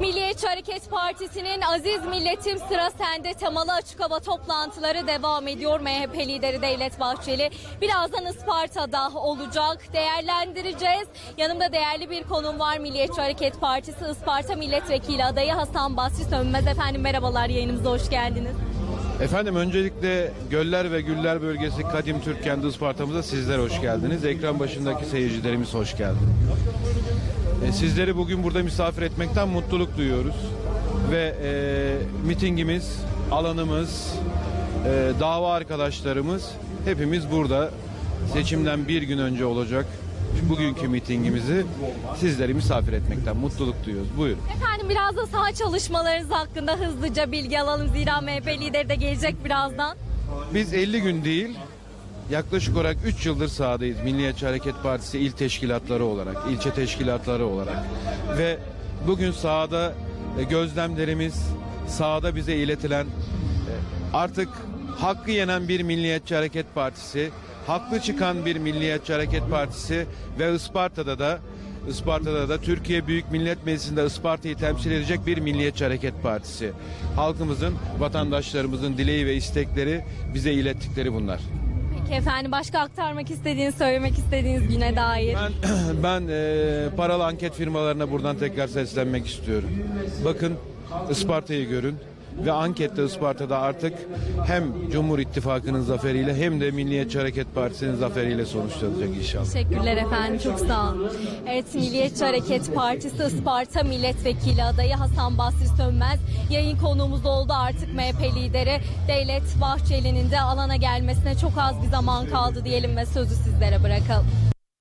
Milliyetçi Hareket Partisi'nin Aziz Milletim Sıra Sende temalı açık hava toplantıları devam ediyor. MHP lideri Devlet Bahçeli birazdan Isparta'da olacak. Değerlendireceğiz. Yanımda değerli bir konum var. Milliyetçi Hareket Partisi Isparta Milletvekili adayı Hasan Basri Sönmez. Efendim merhabalar yayınımıza hoş geldiniz. Efendim öncelikle Göller ve Güller Bölgesi Kadim Türkkendi Isparta'mıza sizler hoş geldiniz. Ekran başındaki seyircilerimiz hoş geldi. E, sizleri bugün burada misafir etmekten mutluluk duyuyoruz. Ve e, mitingimiz, alanımız, e, dava arkadaşlarımız hepimiz burada. Seçimden bir gün önce olacak bugünkü mitingimizi sizleri misafir etmekten mutluluk duyuyoruz. Buyurun. Efendim biraz da saha çalışmalarınız hakkında hızlıca bilgi alalım. Zira MHP lideri de gelecek birazdan. Biz 50 gün değil, yaklaşık olarak 3 yıldır sahadayız. Milliyetçi Hareket Partisi il teşkilatları olarak, ilçe teşkilatları olarak. Ve bugün sahada e, gözlemlerimiz, sahada bize iletilen e, artık hakkı yenen bir Milliyetçi Hareket Partisi, haklı çıkan bir Milliyetçi Hareket Partisi ve Isparta'da da Isparta'da da Türkiye Büyük Millet Meclisi'nde Isparta'yı temsil edecek bir Milliyetçi Hareket Partisi. Halkımızın, vatandaşlarımızın dileği ve istekleri bize ilettikleri bunlar. Peki efendim başka aktarmak istediğiniz, söylemek istediğiniz güne dair. Ben ben e, paralı anket firmalarına buradan tekrar seslenmek istiyorum. Bakın Isparta'yı görün ve ankette Isparta'da artık hem Cumhur İttifakı'nın zaferiyle hem de Milliyetçi Hareket Partisi'nin zaferiyle sonuçlanacak inşallah. Teşekkürler efendim çok sağ olun. Evet Milliyetçi Hareket Partisi Isparta Milletvekili adayı Hasan Basri Sönmez yayın konuğumuz oldu artık MHP lideri Devlet Bahçeli'nin de alana gelmesine çok az bir zaman kaldı diyelim ve sözü sizlere bırakalım.